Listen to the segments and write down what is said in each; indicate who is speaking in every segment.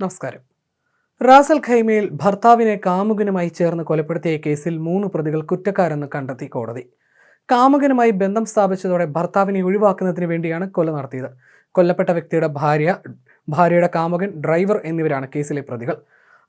Speaker 1: നമസ്കാരം. റാസൽ ഖൈമയിൽ ഭർത്താവിനെ കാമുകനുമായി ചേർന്ന് കൊലപ്പെടുത്തിയ കേസിൽ മൂന്ന് പ്രതികൾ കുറ്റക്കാരെന്ന് കണ്ടെത്തി കോടതി. കാമുകനുമായി ബന്ധം സ്ഥാപിച്ചതോടെ ഭർത്താവിനെ ഒഴിവാക്കുന്നതിന് വേണ്ടിയാണ് കൊല നടത്തിയത്. കൊല്ലപ്പെട്ട വ്യക്തിയുടെ ഭാര്യ ഭാര്യയുടെ കാമുകൻ ഡ്രൈവർ എന്നിവരാണ് കേസിലെ പ്രതികൾ.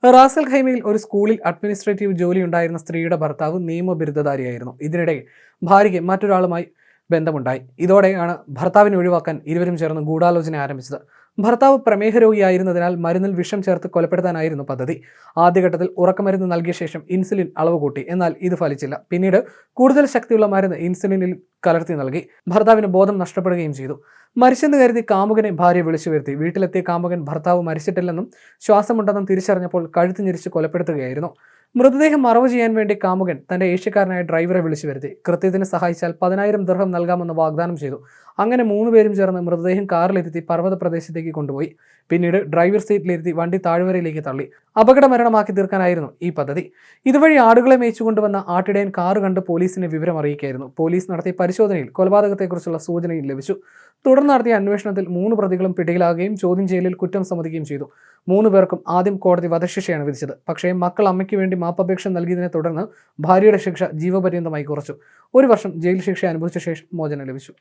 Speaker 1: റാസൽ ഖൈമയിൽ ഒരു സ്കൂളിൽ അഡ്മിനിസ്ട്രേറ്റീവ് ജോലി ഉണ്ടായിരുന്ന സ്ത്രീയുടെ ഭർത്താവ് നിയമബിരുദധാരിയായിരുന്നു. ഇതിനിടെ ഭാര്യയ്ക്ക് മറ്റൊരാളുമായി ബന്ധമുണ്ടായി. ഇതോടെയാണ് ഭർത്താവിനെ ഒഴിവാക്കാൻ ഇരുവരും ചേർന്ന് ഗൂഢാലോചന ആരംഭിച്ചത്. ഭർത്താവ് പ്രമേഹ രോഗിയായിരുന്നതിനാൽ മരുന്നിൽ വിഷം ചേർത്ത് കൊലപ്പെടുത്താനായിരുന്നു പദ്ധതി. ആദ്യഘട്ടത്തിൽ ഉറക്കമരുന്ന് നൽകിയ ശേഷം ഇൻസുലിൻ അളവ് കൂട്ടി. എന്നാൽ ഇത് ഫലിച്ചില്ല. പിന്നീട് കൂടുതൽ ശക്തിയുള്ള മരുന്ന് ഇൻസുലിനിൽ കലർത്തി നൽകി. ഭർത്താവിന് ബോധം നഷ്ടപ്പെടുകയും ചെയ്തു. മരിച്ചെന്ന് കരുതി കാമുകനെ ഭാര്യ വിളിച്ചു വരുത്തി. വീട്ടിലെത്തിയ കാമുകൻ ഭർത്താവ് മരിച്ചിട്ടില്ലെന്നും ശ്വാസമുണ്ടെന്നും തിരിച്ചറിഞ്ഞപ്പോൾ കഴുത്ത് ഞെരിച്ച് കൊലപ്പെടുത്തുകയായിരുന്നു. മൃതദേഹം മറവ് ചെയ്യാൻ വേണ്ടി കാമുകൻ തന്റെ ഏഷ്യക്കാരനായ ഡ്രൈവറെ വിളിച്ചു വരുത്തി. കൃത്യത്തിന് സഹായിച്ചാൽ പതിനായിരം ദർഹം നൽകാമെന്ന് വാഗ്ദാനം ചെയ്തു. അങ്ങനെ മൂന്നുപേരും ചേർന്ന് മൃതദേഹം കാറിലിരുത്തി പർവത പ്രദേശത്തേക്ക് കൊണ്ടുപോയി. പിന്നീട് ഡ്രൈവർ സീറ്റിലിരുത്തി വണ്ടി താഴ്വരയിലേക്ക് തള്ളി. അപകട മരണമാക്കി തീർക്കാനായിരുന്നു ഈ പദ്ധതി. ഇതുവഴി ആടുകളെ മേയിച്ചുകൊണ്ടുവന്ന ആട്ടിടയൻ കാറ് കണ്ട് പോലീസിനെ വിവരം അറിയിക്കായിരുന്നു പോലീസ് നടത്തിയ പരിശോധനയിൽ കൊലപാതകത്തെക്കുറിച്ചുള്ള സൂചനയും ലഭിച്ചു. തുടർന്ന് നടത്തിയ അന്വേഷണത്തിൽ മൂന്ന് പ്രതികളും പിടിയിലാകുകയും ചോദ്യം ചെയ്യലിൽ കുറ്റം സമ്മതിക്കുകയും ചെയ്തു. മൂന്ന് പേർക്കും ആദ്യം കോടതി വധശിക്ഷയാണ് വിധിച്ചത്. പക്ഷേ മക്കൾ അമ്മയ്ക്ക് വേണ്ടി മാപ്പപേക്ഷ നൽകിയതിനെ തുടർന്ന് ഭാര്യയുടെ ശിക്ഷ ജീവപര്യന്തമായി കുറച്ചു. ഒരു വർഷം ജയിൽ ശിക്ഷ അനുഭവിച്ച ശേഷം മോചനം ലഭിച്ചു.